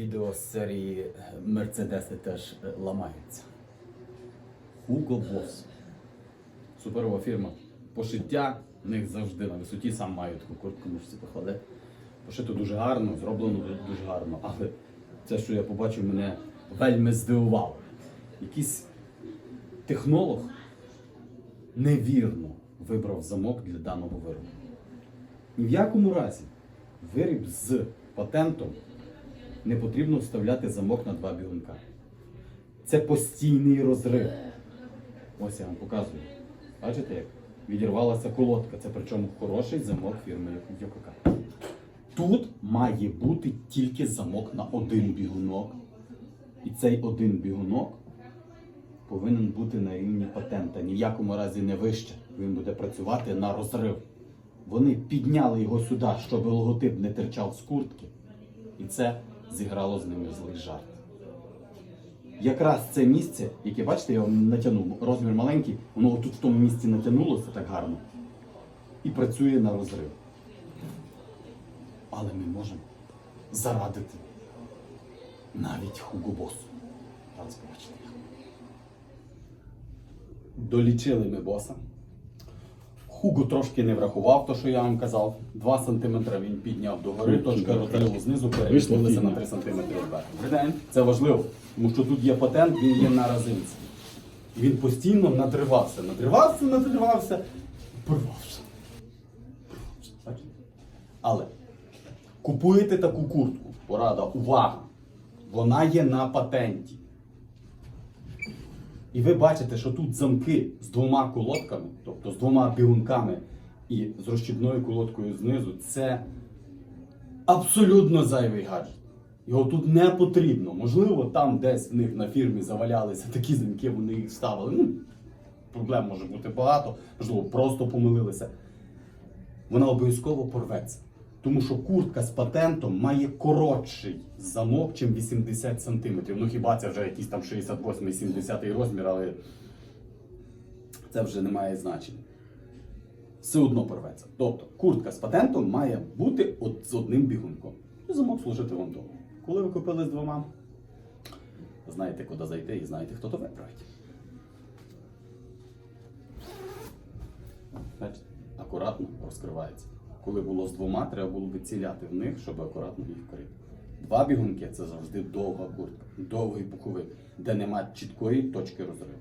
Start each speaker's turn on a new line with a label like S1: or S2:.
S1: відео з серії Мерседеси теж е, ламаються. Hugo Boss. Суперова фірма. Пошиття в них завжди на висоті, сам маю таку куртку, можете похвалити. Пошито дуже гарно, зроблено дуже гарно. Але це, що я побачив, мене вельми здивувало. Якийсь технолог невірно вибрав замок для даного виробу. Ні в якому разі виріб з патентом не потрібно вставляти замок на два бігунка. Це постійний розрив. Ось я вам показую. Бачите, як відірвалася колодка. Це причому хороший замок фірми Йокока. Тут має бути тільки замок на один бігунок. І цей один бігунок повинен бути на рівні патента. Ні в якому разі не вище. Він буде працювати на розрив. Вони підняли його сюди, щоб логотип не терчав з куртки. І це зіграло з ними злий жарт. Якраз це місце, яке, бачите, я вам натягнув, розмір маленький, воно тут в тому місці натягнулося так гарно і працює на розрив. Але ми можемо зарадити навіть хугобосу. Зараз побачите. Долічили ми боса. Хуго трошки не врахував те, що я вам казав. 2 см він підняв догори, точка розриву знизу перемістилася на 3 см вверх. Це важливо, тому що тут є патент, він є на разинці. Він постійно надривався, надривався, надривався. Порвався. Але купуєте таку куртку, порада, увага! Вона є на патенті. І ви бачите, що тут замки з двома колодками, тобто з двома бігунками і з розчіпною колодкою знизу, це абсолютно зайвий гаджет. Його тут не потрібно. Можливо, там десь в них на фірмі завалялися такі замки, вони їх ставили. Ну, проблем може бути багато, можливо, просто помилилися. Вона обов'язково порветься. Тому що куртка з патентом має коротший замок, чим 80 см. Ну хіба це вже якийсь там 68-70 розмір, але це вже не має значення. Все одно порветься. Тобто куртка з патентом має бути от з одним бігунком. І замок служити вам довго. Коли ви купили з двома, знаєте, куди зайти і знаєте, хто то виправить. Бачите, акуратно розкривається. Коли було з двома, треба було би ціляти в них, щоб акуратно їх вкрити. Два бігунки це завжди довга куртка, довгий пуховик, де немає чіткої точки розриву.